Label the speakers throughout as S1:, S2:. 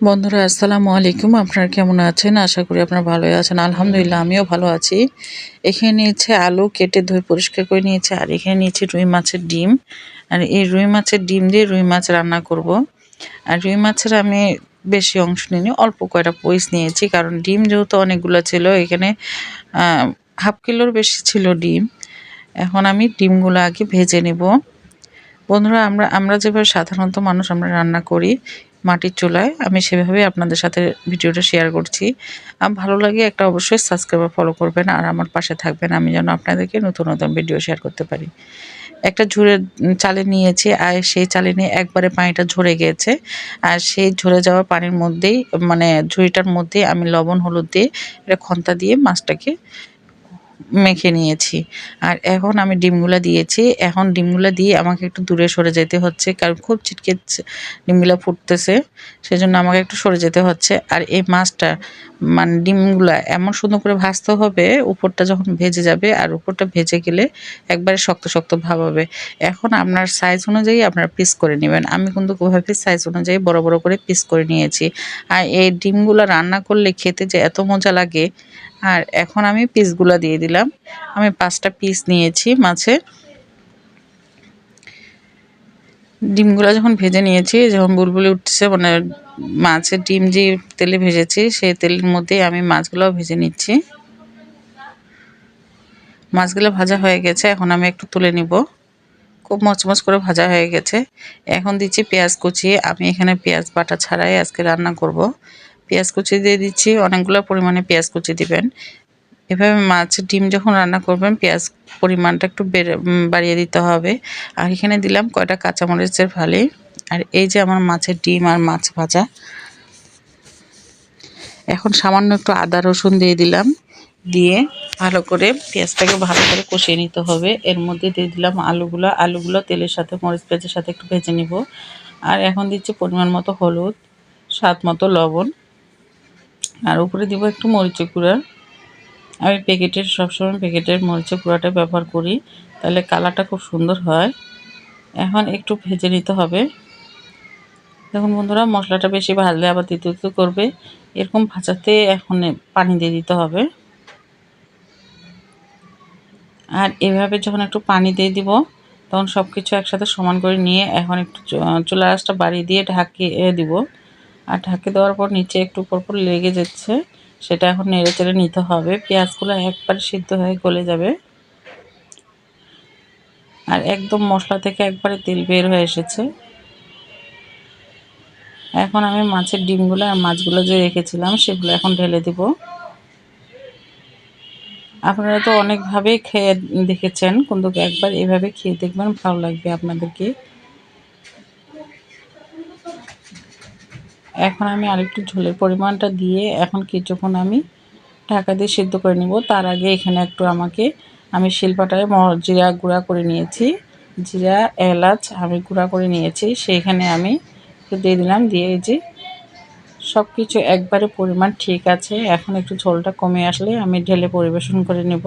S1: বন্ধুরা, আসসালামু আলাইকুম। আপনারা কেমন আছেন? আশা করি আপনারা ভালোই আছেন। আলহামদুলিল্লাহ, আমিও ভালো আছি। এখানে নিয়েছে আলু কেটে ধুয়ে পরিষ্কার করে নিয়েছে, আর এখানে নিয়েছে রুই মাছের ডিম। আর এই রুই মাছের ডিম দিয়ে রুই মাছ রান্না করব। আর রুই মাছের আমি বেশি অংশ নিইনি, অল্প কয়টা পয়স নিয়েছি, কারণ ডিম যেহেতু অনেকগুলো ছিল, এখানে হাফ কিলোর বেশি ছিল ডিম। এখন আমি ডিমগুলো আগে ভেজে নেব। বন্ধুরা, আমরা আমরা যেভাবে সাধারণত মানুষ আমরা রান্না করি মাটির চুলায়। আমি সেভাবে আপনাদের সাথে ভিডিওটা শেয়ার করছি। আমার ভালো লাগে একটা অবশ্যই সাবস্ক্রাইবার ফলো করবেন আর আমার পাশে থাকবেন। আমি যেন আপনাদেরকে নতুন নতুন ভিডিও শেয়ার করতে পারি। একটা ঝুড়ে চালে নিয়েছি আর সেই চালে নিয়ে একবারে পানিটা ঝরে গিয়েছে আর সেই ঝরে যাওয়া পানির মধ্যেই মানে ঝুড়িটার মধ্যেই আমি লবণ, হলুদ দিয়ে এটা খন্তা দিয়ে মাছটাকে মেখে নিয়েছি। আর এখন আমি ডিমগুলো দিয়েছি। এখন ডিমগুলো দিয়ে আমাকে একটু দূরে সরে যেতে হচ্ছে, কারণ খুব ছিটকে ডিমগুলো ফুটতেছে। সেজন্য আমাকে একটু সরে যেতে হচ্ছে। আর এই মাছটা মানে ডিমগুলা এমন সুন্দর করে ভাজতে হবে, উপরটা যখন ভেজে যাবে আর উপরটা ভেজে গেলে একবারে শক্ত শক্ত ভাব হবে। এখন আপনার সাইজ অনুযায়ী আপনার পিস করে নেবেন। আমি কিন্তু ওইভাবে সাইজ অনুযায়ী বড় বড় করে পিস করে নিয়েছি। আর এই ডিমগুলো রান্না করলে খেতে যে এত মজা লাগে। আর এখন আমি পিসগুলো দিয়ে দিলাম। আমি পাঁচটা পিস নিয়েছি মাছের ডিমগুলো যখন ভেজে নিয়েছি, যখন বুলবুলি উঠছে মানে মাছের ডিম যে তেলে ভেজেছি, সেই তেলের মধ্যে আমি মাছগুলোও ভেজে নিচ্ছি। মাছগুলো ভাজা হয়ে গেছে, এখন আমি একটু তুলে নিব। খুব মচমচ করে ভাজা হয়ে গেছে। এখন দিচ্ছি পেঁয়াজ কুচি। আমি এখানে পেঁয়াজ বাটা ছাড়াই আজকে রান্না করব। পেঁয়াজ কুচি দিয়ে দিচ্ছি, অনেকগুলো পরিমাণে পেঁয়াজ কুচি দিবেন। এভাবে মাছের ডিম যখন রান্না করবেন, পেঁয়াজ পরিমাণটা একটু বাড়িয়ে দিতে হবে। আর এখানে দিলাম কয়টা কাঁচামরিচের ফালি। আর এই যে আমার মাছের ডিম আর মাছ ভাজা। এখন সামান্য একটু আদা রসুন দিয়ে দিলাম। দিয়ে ভালো করে পেঁয়াজটাকে ভালো করে কষিয়ে নিতে হবে। এর মধ্যে দিয়ে দিলাম আলুগুলো। আলুগুলো তেলের সাথে, মরিচ পেঁয়াজের সাথে একটু ভেজে নিব। আর এখন দিচ্ছি পরিমাণ মতো হলুদ, স্বাদ মতো লবণ। আর উপরে দিব একটু মরিচের গুঁড়া। আমি প্যাকেটের, সবসময় প্যাকেটের মরিচের গুঁড়াটা ব্যবহার করি। তাহলে কালারটা খুব সুন্দর হয়। এখন একটু ভেজে নিতে হবে। দেখুন বন্ধুরা মশলাটা বেশি ভাজলে আবার তিতো তিতো করবে। এরকম ভাজাতে এখন পানি দিয়ে দিতে হবে। আর এভাবে যখন একটু পানি দিয়ে দিব, তখন সব কিছু একসাথে সমান করে নিয়ে এখন একটু চুলা আঁচটা বাড়িয়ে দিয়ে ঢাকিয়ে দিব। আর ঢাকে দেওয়ার পর নিচে একটু পর পর লেগে যাচ্ছে, সেটা এখন নেড়ে চেড়ে নিতে হবে। পেঁয়াজগুলো একবার সিদ্ধ হয়ে গলে যাবে। আর একদম মশলা থেকে একবারে তেল বের হয়ে এসেছে। এখন আমি মাছের ডিমগুলো আর মাছগুলো যে রেখেছিলাম, সেগুলো এখন ঢেলে দিব। আপনারা তো অনেকভাবেই খেয়ে দেখেছেন, কিন্তু একবার এভাবে খেয়ে দেখবেন, ভালো লাগবে আপনাদেরকে। এখন আমি আরেকটু ঝোলের পরিমাণটা দিয়ে এখন কিছুক্ষণ আমি ঢাকা দিয়ে সিদ্ধ করে নিব। তার আগে এখানে একটু আমাকে, আমি শিলপাটায় জিরা গুঁড়া করে নিয়েছি। জিরা, এলাচ আমি গুঁড়া করে নিয়েছি। সেইখানে আমি একটু দিয়ে দিলাম, দিয়ে যে সব কিছু একবারে পরিমাণ ঠিক আছে। এখন একটু ঝোলটা কমে আসলে আমি ঢেলে পরিবেশন করে নেব।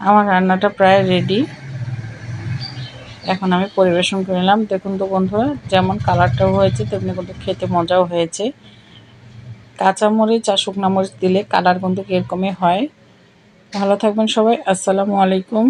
S1: আমার রান্নাটা প্রায় রেডি এখন আমি পরিবেশন করে নিলাম। দেখুন তো বন্ধুরা, যেমন কালারটাও হয়েছে, তেমনি কিন্তু খেতে মজাও হয়েছে। কাঁচামরিচ আর শুকনা মরিচ দিলে কালার কিন্তু এরকমই হয়। ভালো থাকবেন সবাই। আসসালামু আলাইকুম।